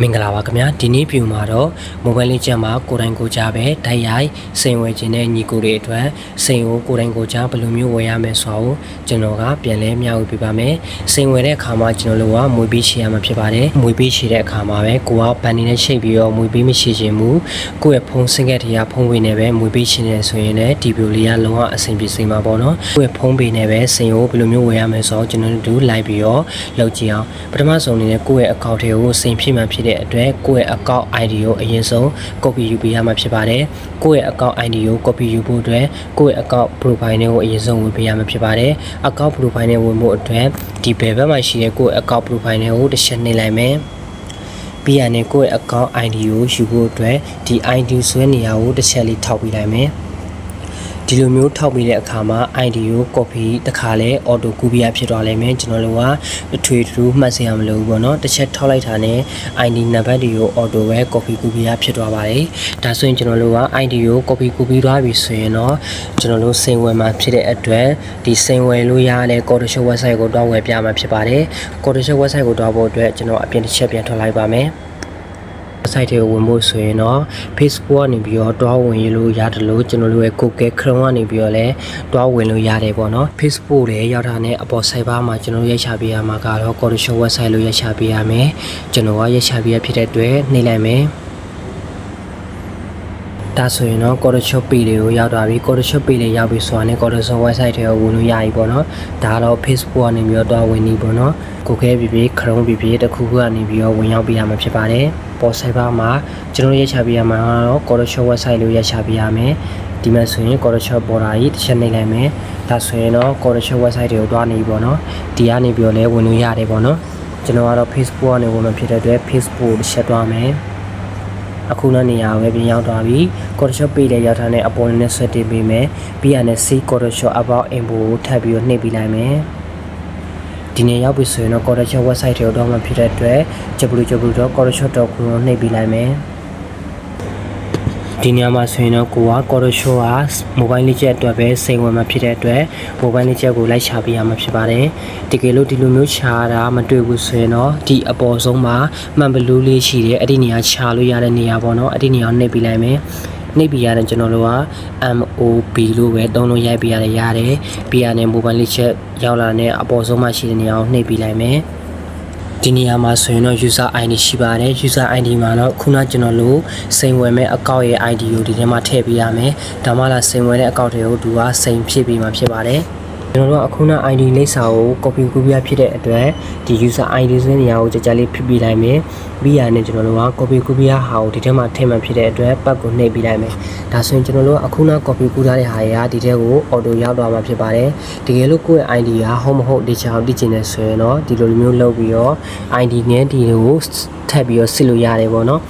မင်္ဂလာပါခင်ဗျာဒီနေ့ဖြူမှာတော့ mobile legend မှာကိုယ်တိုင်ကိုယ်ကြပဲဓာတ်ရိုက်စိန်ဝယ်ခြင်းတဲ့ညီကိုတွေအတွက်စိန်ကိုကိုယ်တိုင်ကိုယ်ကြဘယ်လိုမျိုးဝယ်ရမယ်ဆိုတော့ကျွန်တော်ကပြန်လဲမျှဝေပြပါမယ်စိန်ဝယ်တဲ့အခါမှာကျွန်တော်တို့ကမွေပေးရှည်ရမှာဖြစ်ပါတယ်မွေပေးရှည်တဲ့အခါမှာပဲကိုကဘန်နေနဲ့ရှိတ်ပြီးတော့မွေပေးမရှိခြင်းမူကိုယ့်ရဲ့ဖုန်းစင်ကက်တွေကဖုန်းပေးနေပဲမွေပေးရှည်နေဆိုရင်လည်းဒီဗီဒီယိုလေးကလုံးဝအဆင်ပြေစေမှာပေါ့နော်ကိုယ့်ရဲ့ဖုန်းပေးနေပဲစိန်ကိုဘယ်လိုမျိုးဝယ်ရမယ်ဆိုတော့ကျွန်တော်တို့လိုက်ပြီးတော့လုပ်ကြည့်အောင်ပထမဆုံးအနေနဲ့ကိုယ့်ရဲ့ account တွေကိုစိန်ဖြစ်မှဖြစ်တဲ့အတွက်ကိုယ့်ရဲ့ account ID ကိုအရင်ဆုံး copy ယူပေးရမှာဖြစ်ပါတယ်။ကိုယ့်ရဲ့ account ID ကို copy ယူဖို့အတွက်ကိုယ့်ရဲ့ account profile တွေကိုအရင်ဆုံးဝင်ပေးရမှာဖြစ်ပါတယ်။ account profile နဲ့ဝင်ဖို့အတွက်ဒီဘယ်ဘက်မှာရှိတဲ့ကိုယ့်ရဲ့ account profile တွေကိုတစ်ချက်နှိပ်လိုက်မယ်။ပြီးရတဲ့ကိုယ့်ရဲ့ account ID ကိုယူဖို့အတွက်ဒီ ID ဆွဲနေရာကိုတစ်ချက်လေးထောက်ပေးလိုက်မယ်။ ဒီလိုမျိုးထောက်ပြီးတဲ့အခါမှာ ID ကို copy တခါလဲ auto copy ဖြစ်သွားလိမ့်မယ်ကျွန်တော်တို့ကထွေထူးမှတ်စရာမလိုဘူးပေါ့နော်တစ်ချက်ထောက်လိုက်တာနဲ့ ID နံပါတ်တွေကို auto ပဲ copy copy ဖြစ်သွားပါတယ်ဒါဆိုရင်ကျွန်တော်တို့က ID ကို copy copy သွားပြီဆိုရင်တော့ကျွန်တော်တို့စိန်ဝယ်မှာဖြစ်တဲ့အတွက်ဒီစိန်ဝယ်လို့ရတဲ့ Codeshow website ကိုတွားဝယ်ပြမှာဖြစ်ပါတယ် Codeshow website ကိုတွားဖို့အတွက်ကျွန်တော်အပြင်တစ်ချက်ပြန်ထွက်လိုက်ပါမယ် site တွေကိုဝင်ဖို့ဆိုရင်တော့ Facebook ကနေပြီးတော့တွားဝင်ရလို့ရတယ်လို့ကျွန်တော်တို့ရဲ့ Google Chrome ကနေပြီးတော့လည်းတွားဝင်လို့ရတယ်ပေါ့နော် Facebook လည်းရောက်တာနဲ့အပေါ် site မှာကျွန်တော်ရိုက်ချပေးရမှာကတော့ Codeshow website လို့ရိုက်ချပေးရမယ်ကျွန်တော်ကရိုက်ချပေးရဖြစ်တဲ့အတွက်နှိပ်လိုက်မယ်ဒါဆိုရင်တော့ Code Shop page တွေကိုရောက်သွားပြီ Code Shop page တွေရောက်ပြီဆိုတာနဲ့ Code Shop website တွေကိုဝင်လို့ရပြီပေါ့နော်ဒါတော့ Facebook ကနေပြီးတော့တွားဝင်နေပေါ့နော်ကိုခဲပြပြခရုံးပြပြတစ်ခုခုကနေပြီးတော့ဝင်ရောက်ပြရမှာဖြစ်ပါတယ် ပေါ် site မှာကျွန်တော်ရိုက်ချပေးရမှာတော့ Code Shop website လို့ရိုက်ချပေးရမယ်ဒီမှာဆိုရင် Code Shop border ကြီးတစ်ချက်နှိပ်လိုက်မယ်ဒါဆိုရင်တော့ Code Shop website တွေကိုတွားနေပြီပေါ့နော်ဒီကနေပြီးတော့လည်းဝင်လို့ရတယ်ပေါ့နော်ကျွန်တော်ကတော့ Facebook ကနေဝင်မှာဖြစ်တဲ့အတွက် Facebook တစ်ချက်တွားမယ်အခုနောက်နေရာပဲပြင်ရောက်သွားပြီ Photoshop page လေးရောက်ထားတဲ့အပေါ်နဲ့ဆွဲတင်ပေးမယ်ပြီးရတဲ့ C Photoshop about info ကိုထပ်ပြီးတော့နှိပ်ပေးလိုက်မယ် ဒီနေ့ရောက်ပြီဆိုရင်တော့ Photoshop website တွေကိုတော့မှဖြစ်တဲ့အတွက် www.photoshop.com ကိုနှိပ်ပေးလိုက်မယ်ဒီညမှာဆိုရင်တော့ကိုက Photoshop က mobile legend အတွက်ပဲစိန်ဝင်မှာဖြစ်တဲ့အတွက် mobile legend ကိုလိုက်ရှာပေးရမှာဖြစ်ပါတယ်တကယ်လို့ဒီလိုမျိုးရှာတာမတွေ့ဘူးဆိုရင်တော့ဒီအပေါ်ဆုံးမှာမှန်ဘလူးလေးရှိတယ်အဲ့ဒီနေရာရှာလို့ရတဲ့နေရာပေါ့နော်အဲ့ဒီနေရာကိုနှိပ်ပေးလိုက်မယ် နှိပ်ပြရတယ်ကျွန်တော်တို့က MOB လို့ပဲသုံးလို့ရိုက်ပြရတယ်ရတယ်ပြရတဲ့ mobile legend ရောက်လာတဲ့အပေါ်ဆုံးမှာရှိတဲ့နေရာကိုနှိပ်ပေးလိုက်မယ်ဒီနေရာမှာဆိုရင်တော့ user ID ရှိပါတယ် user ID မှာတော့ခုနကျွန်တော်တို့စိန်ဝယ်မဲ့ account ရဲ့ ID ကိုဒီထဲမှာထည့်ပေးရမယ်ဒါမှလာစိန်ဝယ်တဲ့ account တွေကိုသူကစိန်ဖြစ်ပြီးမှဖြစ်ပါတယ် ကျွန်တော်တို့အခုန ID လိပ်စာကို copy copy ဖြစ်တဲ့အတွက်ဒီ user ID စင်းနေရာကိုကြကြလေးဖိပြီးလိုက်မယ်ပြီးရတဲ့ကျွန်တော်တို့က copy copy ဟာကိုဒီထဲမှာထည့်မှဖြစ်တဲ့အတွက်ပတ်ကိုနှိပ်ပြီးလိုက်မယ်ဒါဆိုရင်ကျွန်တော်တို့အခုန copy ကူးထားတဲ့ဟာတွေကဒီထဲကို auto ရောက်သွားမှာဖြစ်ပါတယ်တကယ်လို့ကိုယ့်ရဲ့ ID ကဟုတ်မဟုတ်ဒီချောင်းသိချင်တယ်ဆိုရင်တော့ဒီလိုမျိုးလုပ်ပြီးတော့ ID နဲ့ဒီကိုထပ်ပြီးတော့စစ်လို့ရတယ်ပေါ့နော်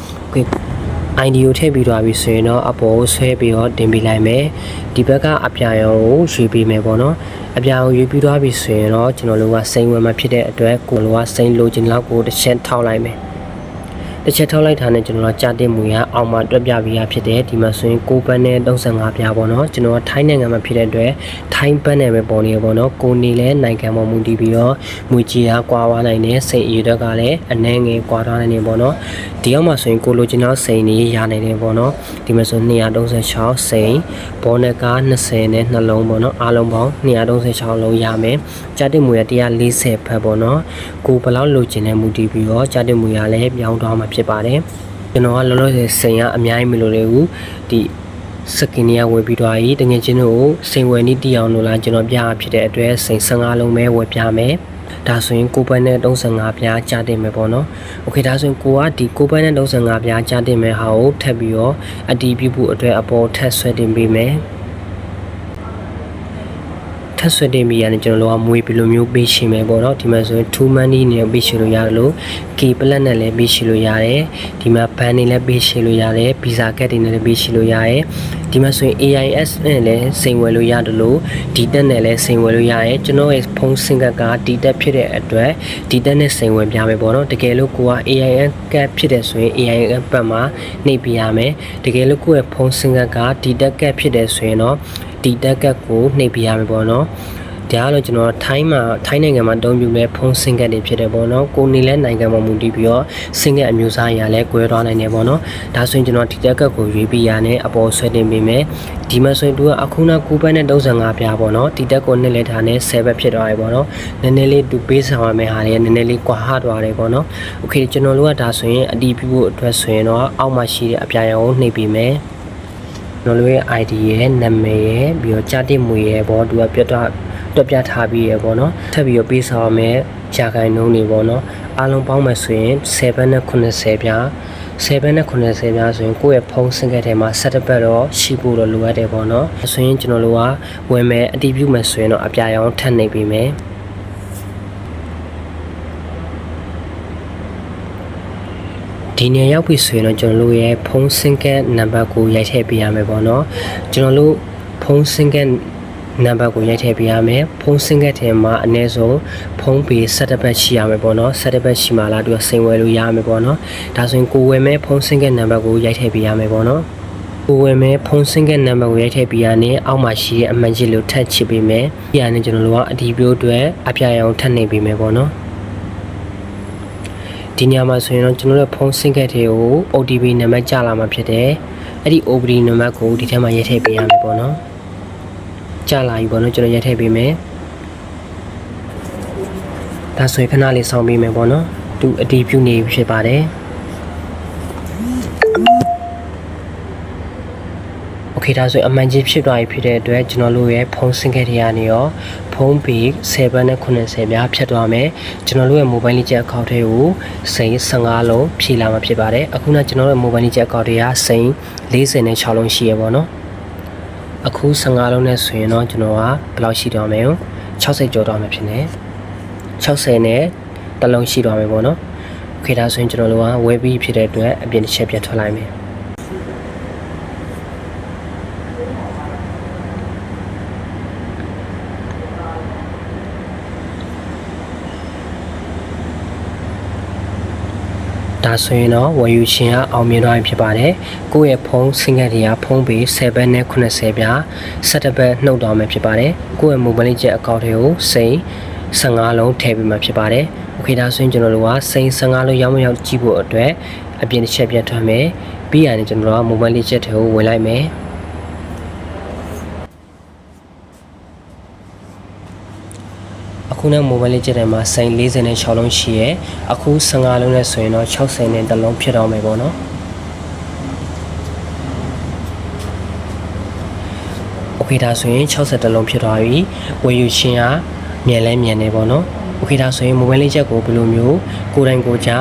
ID ကိုထည့်ပြီးသွားပြီဆိုရင်တော့အပေါ်ကိုဆွဲပြီးတော့တင်ပေးလိုက်မယ်ဒီဘက်ကအပြာရောင်ကိုရွေးပေးမယ်ပေါ့နော်အပြာရောင်ရွေးပြီးသွားပြီဆိုရင်တော့ကျွန်တော်တို့ကစိန်ဝင်မှာဖြစ်တဲ့အတွက်ကိုလိုကစိန်လိုချင်လောက်ကိုတစ်ချက်ထောက်လိုက်မယ် တစ်ချက်ထောက်လိုက်တာနဲ့ကျွန်တော်ကကြာတင်မူရအောင်မှတွက်ပြပြီးရဖြစ်တယ်ဒီမှာဆိုရင်6ပန်းနဲ့35ပြားပေါ့နော်ကျွန်တော်ကထိုင်းနိုင်ငံမှာဖြစ်တဲ့အတွက်ထိုင်းပန်းနဲ့ပဲပေါ်နေရပေါ့နော်ကိုနေလဲနိုင်ငံပေါ်မူတည်ပြီးတော့မွေကြီးကကွာဝါနိုင်တဲ့စိတ်အရွက်ကလည်းအနှဲငယ်ကွာထားနိုင်နေပေါ့နော်ဒီရောက်မှာဆိုရင်ကိုလိုချင်တော့စိန်နေရနိုင်တယ်ပေါ့နော်ဒီမှာဆို236စိန်ဘောနက20နဲ့နှလုံးပေါ့နော်အားလုံးပေါင်း236လုံးရမယ်ကြာတင်မူရ140ဖက်ပေါ့နော်ကိုဘယ်လောက်လိုချင်တဲ့မူတည်ပြီးတော့ကြာတင်မူရလည်းပြောင်းသွားမှာဖြစ်ပါတယ်ကျွန်တော်ကလောလောဆယ်စိန်ကအများကြီးမလိုလေဘူးဒီစကင်နီကဝယ်ပြီးသွားပြီတငယ်ချင်းတို့ကိုစိန်ဝယ်နည်းတီအောင်လို့လားကျွန်တော်ပြရဖြစ်တဲ့အတွက်စိန်15လုံးပဲဝယ်ပြမယ်ဒါဆိုရင်ကိုပန်းနဲ့35ပြားကြာတင်မယ်ပေါ့နော်။ Okay ဒါဆိုရင်ကိုကဒီကိုပန်းနဲ့35ပြားကြာတင်မယ်ဟာကိုထပ်ပြီးတော့အတီးပြုဖို့အတွက်အပေါ်ထပ်ဆွဲတင်ပေးမယ်။ ထပ်ဆွဲတင်ပြီးရတယ်ကျွန်တော်တို့ကမွေးဘယ်လိုမျိုးပေးရှင်မယ်ပေါ့နော်ဒီမှာဆိုရင်2 money နဲ့ပေးရှင်လို့ရတယ်လို့ K plus နဲ့လည်းပေးရှင်လို့ရတယ်ဒီမှာ ban နေလည်းပေးရှင်လို့ရတယ် visa card တွေနဲ့လည်းပေးရှင်လို့ရတယ်ဒီမှာဆိုရင် AIS နဲ့လည်းစိန်ဝယ်လို့ရတယ်လို့ဒီတက်နဲ့လည်းစိန်ဝယ်လို့ရတယ်ကျွန်တော်ရဲ့ဖုန်းစင်ကတ်ကဒီတက်ဖြစ်တဲ့အတွက်ဒီတက်နဲ့စိန်ဝယ်ပြမယ်ပေါ့နော်တကယ်လို့ကိုက AIS ကတ်ဖြစ်တယ်ဆိုရင် AIS ပတ်မှာနှိပ်ပြရမယ်တကယ်လို့ကိုယ့်ရဲ့ဖုန်းစင်ကတ်ကဒီတက်ကတ်ဖြစ်တယ်ဆိုရင်တော့ ဒီတက်ကတ်ကိုနှိပ်ပြရမယ်ပေါ့နော် ကတော့ကျွန်တော်ထိုင်းမှာထိုင်းနိုင်ငံမှာတုံးပြမဲ့ဖုန်းစင်ကတ်တွေဖြစ်တယ်ပေါ့နော်ကိုနေလဲနိုင်ငံမှာမူတည်ပြီးတော့စင်ကတ်အမျိုးအစားအရာလဲကွဲသွားနိုင်တယ်ပေါ့နော်ဒါဆိုရင်ကျွန်တော်ဒီတက်ကတ်ကိုရွေးပြီးရနဲ့အပေါ်ဆွဲတင်ပေးမယ်ဒီမှာဆိုရင်သူကအခုန9ဘက်နဲ့35ပြားပေါ့နော်ဒီတက်ကိုနှစ်လက်ထားနဲ့10ဘက်ဖြစ်သွားတယ်ပေါ့နော်နည်းနည်းလေးသူပေးဆောင်ရမယ့်ဟာတွေနည်းနည်းလေးကွာဟသွားတယ်ပေါ့နော်โอเคကျွန်တော်တို့ကဒါဆိုရင်အတီးပြုဖို့အတွက်ဆိုရင်တော့အောက်မှာရှိတဲ့အပြာရောင်ကိုနှိပ်ပြီးမယ် ကျွန်တော်တို့ရဲ့ ID ရဲ့နာမည်ရဲ့ပြီးတော့ကြာတိမွေရဲ့ပေါ့သူကပြတ်တော့တွက်ပြထားပြီးရဲ့ပေါ့နော်ထပ်ပြီးတော့ပေးဆောင်ရမယ့်ကြာခိုင်နှုံးတွေပေါ့နော်အားလုံးပေါင်းမယ်ဆိုရင်7နဲ့80ပြား7နဲ့80ပြားဆိုရင်ကိုယ့်ရဲ့ဖုန်းစင်ကတ်ထဲမှာ7ပတ်တော့ရှိဖို့တော့လိုအပ်တယ်ပေါ့နော်ဆိုရင်ကျွန်တော်တို့ကဝင်မယ်အတီးပြုမယ်ဆိုရင်တော့အပြာရောင်ထပ်နေပြီမယ် ဒီနေရာရောက်ပြီဆိုရင်တော့ကျွန်တော်တို့ရဲ့ဖုန်းစင်ကတ်နံပါတ်ကိုရိုက်ထည့်ပေးရမယ်ပေါ့နော်ကျွန်တော်တို့ဖုန်းစင်ကတ်နံပါတ်ကိုရိုက်ထည့်ပေးရမယ်ဖုန်းစင်ကတ်ထဲမှာအနည်းဆုံးဖုန်းပေ17ဘတ်ရှိရမယ်ပေါ့နော်17ဘတ်ရှိမှလားသူကစိန်ဝယ်လို့ရမယ်ပေါ့နော်ဒါဆိုရင်ကိုဝယ်မဲ့ဖုန်းစင်ကတ်နံပါတ်ကိုရိုက်ထည့်ပေးရမယ်ပေါ့နော်ကိုဝယ်မဲ့ဖုန်းစင်ကတ်နံပါတ်ကိုရိုက်ထည့်ပေးရနဲ့အောက်မှာရှိတဲ့အမှန်ကြီးလို့ထပ်ချစ်ပေးမယ်။ဒီကနေကျွန်တော်တို့ကအဒီပြိုးအတွက်အပြရအောင်ထပ်နေပေးမယ်ပေါ့နော်။ ဒီညမှာဆိုရင်တော့ကျွန်တော်တို့ဖုန်းစင်ကတ်တွေကို OTP နံပါတ်ကြာလာမှာဖြစ်တယ်။အဲ့ဒီ OTP နံပါတ်ကိုဒီထဲမှာရိုက်ထည့်ပေးရမယ်ပေါ့နော်။ကြာလာပြီပေါ့နော်ကျွန်တော်ရိုက်ထည့်ပေးမယ်။ဒါဆိုရင်ခဏလေးစောင့်ပေးမယ်ပေါ့နော်။သူအတီးပြုနေပြီဖြစ်ပါတယ်။ โอเคဒါဆိုရင်အမှန်ကြီးဖြစ်သွားပြီဖြစ်တဲ့အတွက်ကျွန်တော်တို့ရဲ့ဖုန်းစင်ကတ်တွေကနေရော ဖုန်းပေ7နဲ့80ပြားဖြတ်သွားမယ်ကျွန်တော်တို့ရဲ့ mobile လေးချက်အကောင့်တွေကိုစိန်15လုံးဖြည့်လာမှာဖြစ်ပါတယ်အခုနကျွန်တော်တို့ရဲ့ mobile လေးချက်အကောင့်တွေကစိန်40နဲ့6လုံးရှိရပါတော့အခု15လုံးနဲ့ဆိုရင်တော့ကျွန်တော်ကဘယ်လောက်ရှိတော့မလဲ60ကျော်တော့မှာဖြစ်နေ60နဲ့တစ်လုံးရှိတော့မယ်ပေါ့နော်โอเคဒါဆိုရင်ကျွန်တော်တို့ကဝယ်ပြီးဖြစ်တဲ့အတွက်အပြင်တစ်ချက်ပြတ်ထွက်လိုက်မယ် ဒါဆိုရင်တော့ဝယ်ယူရှင်ကအောင်မြင်သွားပြီဖြစ်ပါတယ်။ကိုယ့်ရဲ့ဖုန်းစင်ကတ်တွေကဖုန်းပေ7နဲ့80ပြား17ဘက်နှုတ်သွားမယ်ဖြစ်ပါတယ်။ကိုယ့်ရဲ့ mobile ချက်အကောင့်တွေကိုစိန်15လုံးထည့်ပေးမှာဖြစ်ပါတယ်။ Okay ဒါဆိုရင်ကျွန်တော်တို့ကစိန်15လုံးရောက်မရောက်ကြည့်ဖို့အတွက်အပြင်တစ်ချက်ပြတ်ထွက်မယ်။ပြီးရင်ကျွန်တော်တို့က mobile ချက်တွေကိုဝင်လိုက်မယ်။ ခုနဲ့ mobile လေးချက်ထဲမှာစိန်46လုံးရှိရဲအခု15လုံးနဲ့ဆိုရင်တော့60နဲ့တစ်လုံးဖြစ်တော့မယ်ပေါ့နော်โอเคဒါဆိုရင်60တစ်လုံးဖြစ်သွားပြီဝယ်ယူရှင်ကမြန်လဲမြန်နေပေါ့နော်โอเคဒါဆိုရင် mobile လေးချက်ကိုဘယ်လိုမျိုးကိုယ်တိုင်ကိုယ်ကြ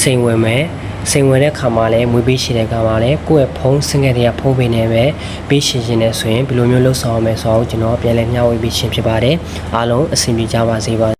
စိန်ဝင်မယ် စိန်ဝင်တဲ့ခါမှာလည်းမွေးပေးရှိတဲ့ခါမှာလည်းကိုယ့်ရဲ့ဖုန်းစင်ကတ်တွေကဖုန်းပေးနေပဲပေးရှင်ရှင်နေဆိုရင်ဘယ်လိုမျိုးလှုပ်ဆောင်ရမလဲဆိုတော့ကျွန်တော်ပြန်လည်မျှဝေပေးရှင်ဖြစ်ပါတယ်အားလုံးအဆင်ပြေကြပါစေပါ